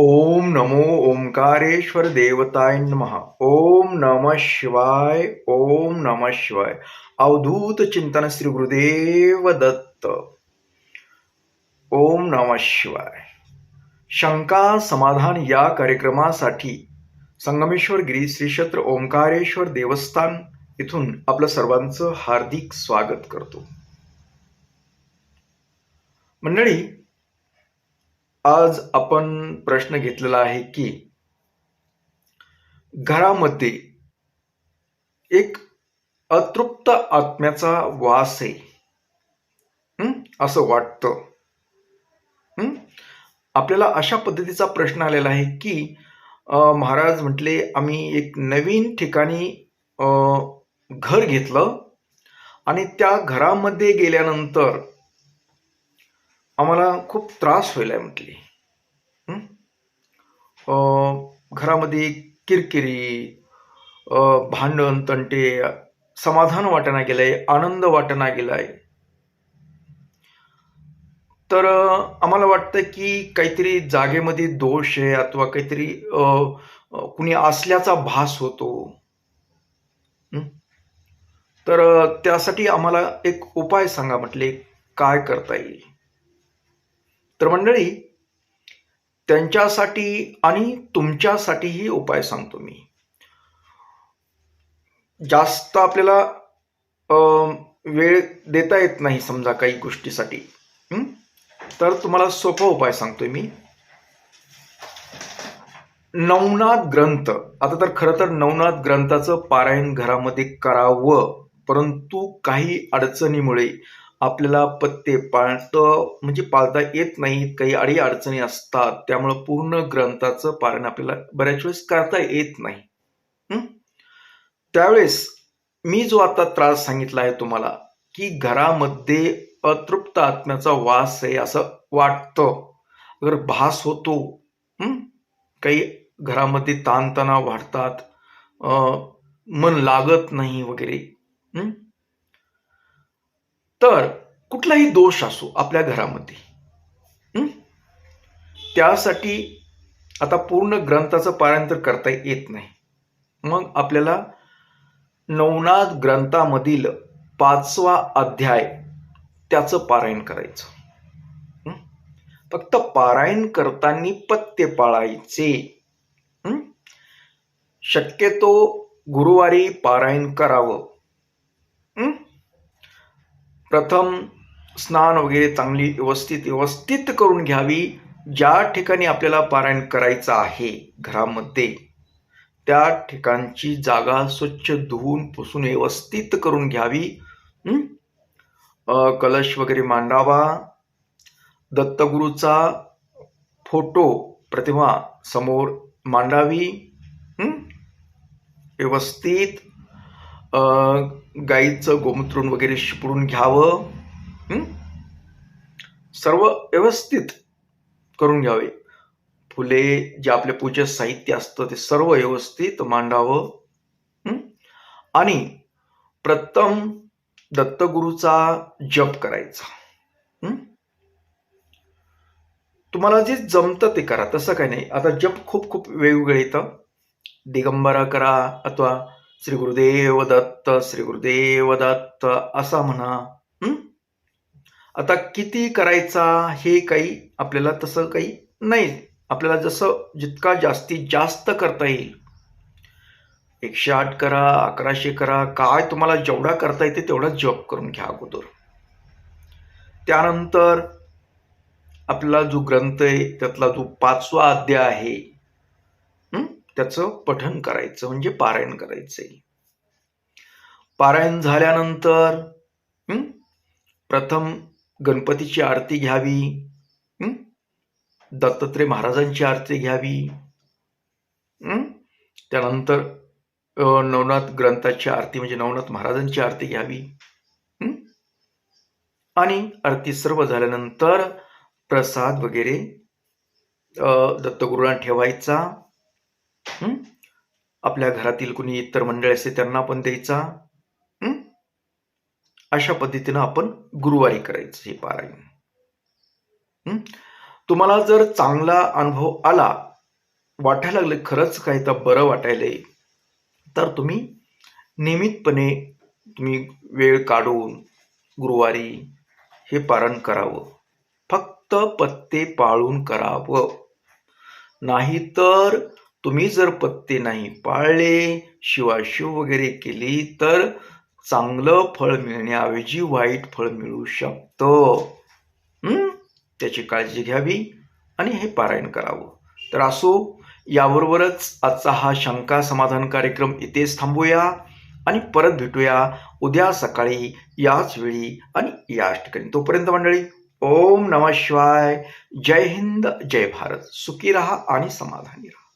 ओम नमो ओंकारेश्वर देवताय महा ओम नम शिवाय ओम नम शिवाय। अवधूत चिंतन श्री गुरुदेव दत्त। ओम नम शिवाय। शंका समाधान या कार्यक्रमासाठी संगमेश्वर गिरी श्री क्षेत्र ओंकारेश्वर देवस्थान इथून आपलं सर्वांचं हार्दिक स्वागत करतो. मंडळी आज आपण प्रश्न घेतलेला आहे की घरामध्ये एक अतृप्त आत्म्याचा वास आहे. असं वाटतं. आपल्याला अशा पद्धतीचा प्रश्न आलेला आहे की महाराज म्हटले आम्ही एक नवीन ठिकाणी घर घेतलं आणि त्या घरामध्ये गेल्यानंतर आम्हाला खूप त्रास व्हायला म्हटली. घरामध्ये किरकिरी भांडण तंटे समाधान वाटना गेलंय आनंद वाटणा गेलाय. तर आम्हाला वाटतं की काहीतरी जागेमध्ये दोष आहे अथवा काहीतरी कुणी असल्याचा भास होतो. तर त्यासाठी आम्हाला एक उपाय सांगा म्हटले काय करता येईल? तर मंडळी त्यांच्यासाठी आणि तुमच्यासाठीही उपाय सांगतो मी. जास्त आपल्याला वेळ देता येत नाही समजा काही गोष्टीसाठी. तर तुम्हाला सोपा उपाय सांगतोय मी. नवनाथ ग्रंथ. आता तर खरं तर नवनाथ ग्रंथाचं पारायण घरामध्ये करावं परंतु काही अडचणीमुळे आपल्याला पत्ते पाळतं म्हणजे पाळता येत नाहीत काही अडी अडचणी असतात त्यामुळं पूर्ण ग्रंथाचं पालन आपल्याला बऱ्याच वेळेस करता येत नाही. त्यावेळेस मी जो आता त्रास सांगितला आहे तुम्हाला की घरामध्ये अतृप्त आत्म्याचा वास आहे असं वाटतं. अगर भास होतो काही घरामध्ये ताणतणाव वाढतात मन लागत नाही वगैरे तर कुठलाही दोष असो आपल्या घरामध्ये त्यासाठी आता पूर्ण ग्रंथाचं पारायण तर करता येत नाही. मग आपल्याला नवनाथ ग्रंथामधील पाचवा अध्याय त्याचं पारायण करायचं. फक्त पारायण करताना पत्ते पाळायचे. शक्यतो गुरुवारी पारायण करावं. प्रथम स्नान वगैरे चांगली व्यवस्थित व्यवस्थित करून घ्यावी ज्या ठिकाणी आपल्याला पारायण करायचं आहे घरामध्ये त्या ठिकाणची जागा स्वच्छ धुवून पुसून व्यवस्थित करून घ्यावी. कलश वगैरे मांडावा. दत्तगुरूचा फोटो प्रतिमा समोर मांडावी. व्यवस्थित गाईचं गोमूत्रून वगैरे शिपडून घ्यावं सर्व व्यवस्थित करून घ्यावे. फुले जे आपले पूजा साहित्य असतं ते सर्व व्यवस्थित मांडावं आणि प्रथम दत्तगुरूचा जप करायचा तुम्हाला जे जमतं ते करा तसं काही नाही. आता जप खूप खूप वेगवेगळे येतं. दिगंबरा करा अथवा श्री गुरुदेव दत्त श्री गुरुदेव दत्त असा म्हणा. आता किती करायचा हे काही आपल्याला तसं काही नाही. आपल्याला जसं जितका जास्तीत जास्त करता येईल. एकशे आठ करा अकराशे करा काय तुम्हाला जेवढा करता येते तेवढा जॉब करून घ्या अगोदर. त्यानंतर आपला जो ग्रंथ आहे त्यातला जो पाचवा अध्याय आहे त्याचं पठन करायचं म्हणजे पारायण करायचंय. पारायण झाल्यानंतर प्रथम गणपतीची आरती घ्यावी दत्तात्रय महाराजांची आरती घ्यावी त्यानंतर नवनाथ ग्रंथाची आरती म्हणजे नवनाथ महाराजांची आरती घ्यावी आणि आरती सर्व झाल्यानंतर प्रसाद वगैरे दत्तगुरूंना ठेवायचा. आपल्या घरातील कुणी इतर मंडळी असे त्यांना पण द्यायचा? अशा पद्धतीनं आपण गुरुवारी करायचं हे पारायण. तुम्हाला जर चांगला अनुभव आला वाटायला लागलं खरंच काही तर बरं वाटायलंय तर तुम्ही नियमितपणे तुम्ही वेळ काढून गुरुवारी हे पारण करावं. फक्त पत्ते पाळून करावं. नाहीतर तुम्ही जर पत्ते नाही पाळले शिवाशिव वगैरे केली तर चांगलं फळ मिळण्याऐवजी वाईट फळ मिळू शकतं. त्याची काळजी घ्यावी आणि हे पारायण करावं. तर असो याबरोबरच आजचा हा शंका समाधान कार्यक्रम इथेच थांबूया आणि परत भेटूया उद्या सकाळी याच वेळी आणि याच ठिकाणी. तोपर्यंत मंडळी ओम नमः शिवाय. जय हिंद जय भारत. सुखी रहा आणि समाधानी रहा.